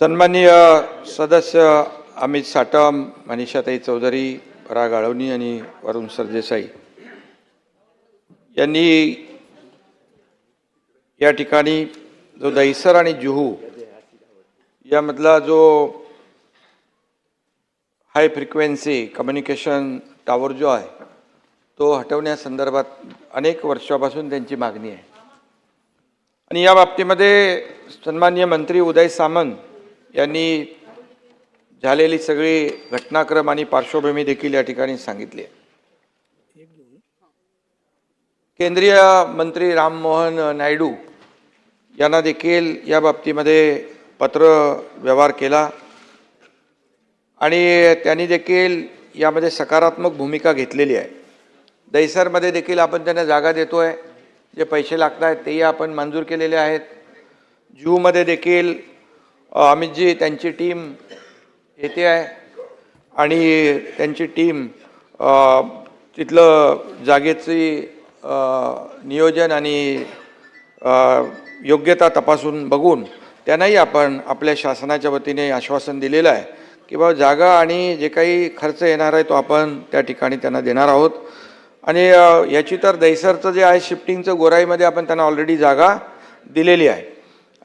सन्माननीय सदस्य अमित साटम मनीषाताई चौधरी पराग आळवणी आणि वरुण सरदेसाई यांनी या ठिकाणी जो दहिसर आणि जुहू यामधला जो हाय फ्रिक्वेन्सी कम्युनिकेशन टॉवर जो आहे तो हटवण्यासंदर्भात अनेक वर्षापासून त्यांची मागणी आहे. आणि या बाबतीमध्ये सन्माननीय मंत्री उदय सामंत यांनी झालेली सगळी घटनाक्रम आणि पार्श्वभूमी देखील या ठिकाणी सांगितली आहे. केंद्रीय मंत्री राममोहन नायडू यांना देखील या बाबतीमध्ये पत्र व्यवहार केला आणि त्यांनी देखील यामध्ये सकारात्मक भूमिका घेतलेली आहे. दहिसरमध्ये देखील आपण त्यांना जागा देतो आहे जे पैसे लागत आहेत तेही आपण मंजूर केलेले आहेत. जूमध्ये देखील अमितजी त्यांची टीम येते आहे. आणि त्यांची टीम तिथलं जागेची नियोजन आणि योग्यता तपासून बघून त्यांनाही आपण आपल्या शासनाच्या वतीने आश्वासन दिलेलं आहे की बाबा जागा आणि जे काही खर्च येणार आहे तो आपण त्या ठिकाणी त्यांना देणार आहोत. आणि याची तर दहिसरचं जे आहे शिफ्टिंगचं गोराईमध्ये आपण त्यांना ऑलरेडी जागा दिलेली आहे.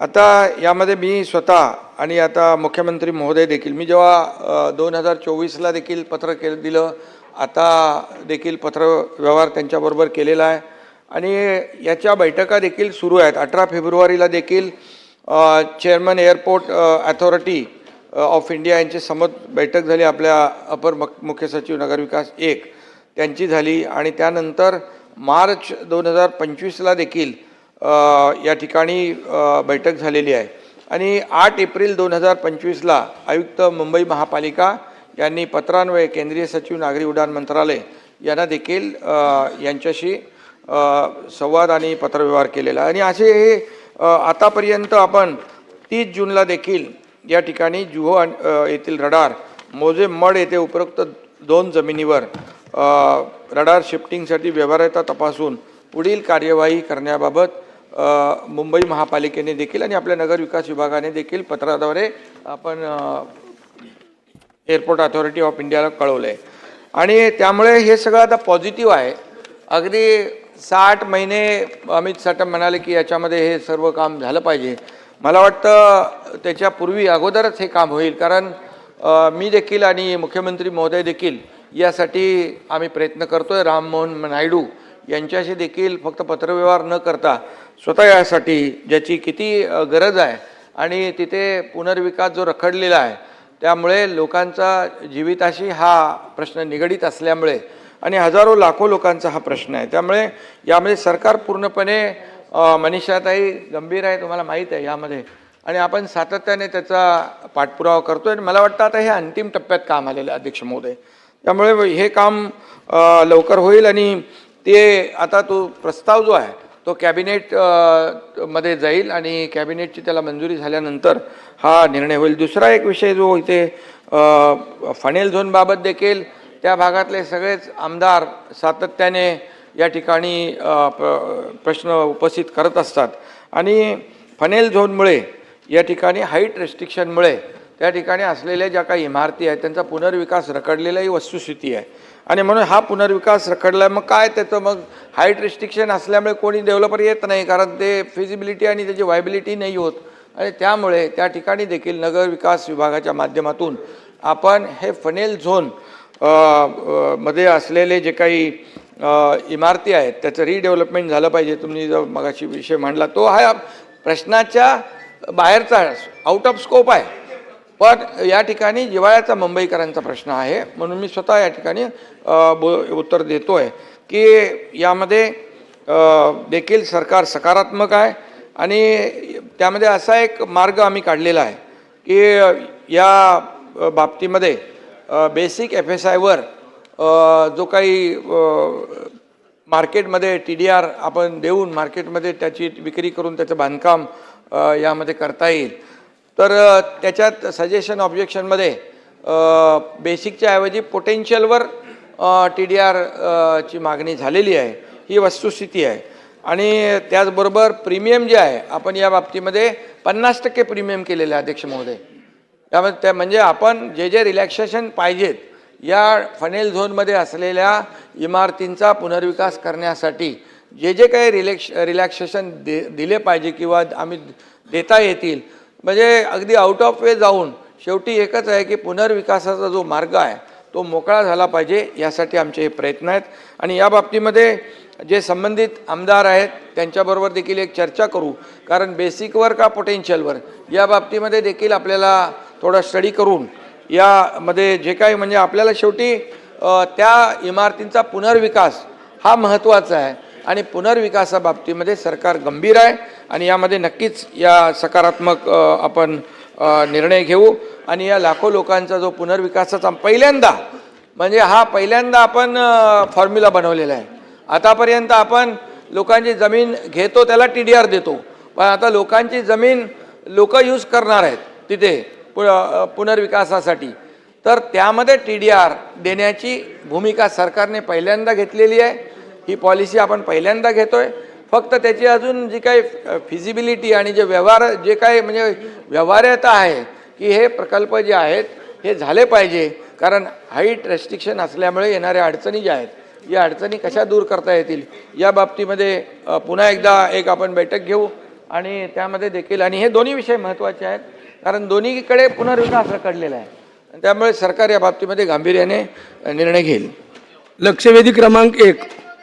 आता यामध्ये मी स्वतः आणि आता मुख्यमंत्री महोदय देखील मी जेव्हा दोन हजार चोवीसला देखील पत्र केलं दिलं आता देखील पत्र व्यवहार त्यांच्याबरोबर केलेला आहे. आणि याच्या बैठका देखील सुरू आहेत. अठरा फेब्रुवारीला देखील chairman airport authority of India यांची समत बैठक झाली. आपल्या अपर मक- मुख्य सचिव नगरविकास एक त्यांची झाली. आणि त्यानंतर मार्च दोन हजार पंचवीसला देखील या ठिकाणी बैठक झालेली आहे. आणि आठ एप्रिल दोन हजार पंचवीसला आयुक्त मुंबई महापालिका यांनी पत्रान्वये केंद्रीय सचिव नागरी उड्डाण मंत्रालय यांना देखील यांच्याशी संवाद आणि पत्रव्यवहार केलेला आहे. आणि असे हे आतापर्यंत आपण तीस जूनला देखील या ठिकाणी जुहो येथील रडार मोजे मड येथे उपरोक्त दोन जमिनीवर रडार शिफ्टिंगसाठी व्यवहार्यता तपासून पुढील कार्यवाही करण्याबाबत मुंबई महापालिकेने देखील आणि आपल्या नगर विकास विभागाने देखील पत्राद्वारे आपण एअरपोर्ट अथॉरिटी ऑफ इंडियाला कळवलं आहे आणि त्यामुळे हे सगळं आता पॉझिटिव्ह आहे. अगदी साठ महिने अमित साटम म्हणाले की याच्यामध्ये हे सर्व काम झालं पाहिजे. मला वाटतं त्याच्यापूर्वी अगोदरच हे काम होईल. कारण मी देखील आणि मुख्यमंत्री महोदय देखील यासाठी आम्ही प्रयत्न करतो आहे राममोहन नायडू यांच्याशी देखील फक्त पत्रव्यवहार न करता स्वतः यासाठी ज्याची किती गरज आहे आणि तिथे पुनर्विकास जो रखडलेला आहे त्यामुळे लोकांचा जीविताशी हा प्रश्न निगडीत असल्यामुळे आणि हजारो लाखो लोकांचा हा प्रश्न आहे. त्यामुळे यामध्ये सरकार पूर्णपणे मनीषाताई गंभीर आहे तुम्हाला माहीत आहे यामध्ये. आणि आपण सातत्याने त्याचा पाठपुरावा करतो आणि मला वाटतं आता हे अंतिम टप्प्यात काम आलेलं आहे अध्यक्ष महोदय. त्यामुळे हे काम लवकर होईल आणि ते आता तो प्रस्ताव जो आहे तो कॅबिनेटमध्ये जाईल आणि कॅबिनेटची त्याला मंजुरी झाल्यानंतर हा निर्णय होईल. दुसरा एक विषय जो इथे फनेल झोनबाबत देखील त्या भागातले सगळेच आमदार सातत्याने या ठिकाणी प्रश्न उपस्थित करत असतात. आणि फनेल झोनमुळे या ठिकाणी हाईट रेस्ट्रिक्शनमुळे त्या ठिकाणी असलेल्या ज्या काही इमारती आहेत त्यांचा पुनर्विकास रखडलेला ही वस्तुस्थिती आहे. आणि म्हणून हा पुनर्विकास रखडला मग काय त्याचं? मग हाईट रिस्ट्रिक्शन असल्यामुळे कोणी डेव्हलपर येत नाही कारण ते फिजिबिलिटी आणि त्याची व्हायबिलिटी नाही होत. आणि त्यामुळे त्या ठिकाणी देखील नगर विकास विभागाच्या माध्यमातून आपण हे फनेल झोनमध्ये असलेले जे काही इमारती आहेत त्याचं रिडेव्हलपमेंट झालं पाहिजे. तुम्ही जो मगाशी विषय मांडला तो हा प्रश्नाच्या बाहेरचा आउट ऑफ स्कोप आहे. पण या ठिकाणी जिवाळ्याचा मुंबईकरांचा प्रश्न आहे. म्हणून मी स्वतः या ठिकाणी बो उत्तर देतो आहे की यामध्ये देखील सरकार सकारात्मक आहे आणि त्यामध्ये असा एक मार्ग आम्ही काढलेला आहे की या बाबतीमध्ये बेसिक एफ एस आयवर जो काही मार्केटमध्ये टी डी आर आपण देऊन मार्केटमध्ये त्याची विक्री करून त्याचं बांधकाम यामध्ये करता येईल. तर त्याच्यात सजेशन ऑब्जेक्शनमध्ये बेसिकच्या ऐवजी पोटेन्शियलवर टी डी आर ची मागणी झालेली आहे. ही वस्तुस्थिती आहे. आणि त्याचबरोबर प्रीमियम जे आहे आपण या बाबतीमध्ये पन्नास टक्के प्रीमियम केलेलं आहे अध्यक्ष महोदय. त्यामध्ये त्या म्हणजे आपण जे जे रिलॅक्सेशन पाहिजेत या फनेल झोनमध्ये असलेल्या इमारतींचा पुनर्विकास करण्यासाठी जे जे काही रिलॅक्श रिलॅक्सेशन दे दिले पाहिजे किंवा आम्ही देता येतील म्हणजे अगदी आउट ऑफ वे जाऊन शेवटी एकच आहे की पुनर्विकासाचा जो मार्ग आहे तो मोकळा झाला पाहिजे यासाठी आमचे हे प्रयत्न आहेत. आणि या बाबतीमध्ये जे संबंधित आमदार आहेत त्यांच्याबरोबर देखील एक चर्चा करू. कारण बेसिकवर का पोटेन्शियलवर या बाबतीमध्ये देखील आपल्याला थोडा स्टडी करून यामध्ये जे काही म्हणजे आपल्याला शेवटी त्या इमारतींचा पुनर्विकास हा महत्त्वाचा आहे. आणि पुनर्विकासाबाबतीमध्ये सरकार गंभीर आहे आणि यामध्ये नक्कीच या सकारात्मक आपण निर्णय घेऊ. आणि या लाखो लोकांचा जो पुनर्विकासाचा पहिल्यांदा म्हणजे हा पहिल्यांदा आपण फॉर्म्युला बनवलेला आहे. आतापर्यंत आपण लोकांची जमीन घेतो त्याला टी डी आर देतो. पण आता लोकांची जमीन लोक यूज करणार आहेत तिथे पु पुनर्विकासासाठी. तर त्यामध्ये टी डी आर देण्याची भूमिका सरकारने पहिल्यांदा घेतलेली आहे. ही पॉलिसी आपण पहिल्यांदा घेतोय. फक्त त्याची अजून जी काही फिजिबिलिटी आणि जे व्यवहार जे काही म्हणजे व्यवहार्यता आहे की हे प्रकल्प जे आहेत हे झाले पाहिजे. कारण हाईट रेस्ट्रिक्शन असल्यामुळे येणाऱ्या अडचणी ज्या आहेत या अडचणी कशा दूर करता येतील? या बाबतीमध्ये पुन्हा एकदा एक आपण बैठक घेऊ. आणि त्यामध्ये देखील आणि हे दोन्ही विषय महत्त्वाचे आहेत. कारण दोन्हीकडे पुनर्विकास रखडलेला आहे. त्यामुळे सरकार या बाबतीमध्ये गांभीर्याने निर्णय घेईल. लक्षवेधी क्रमांक एक.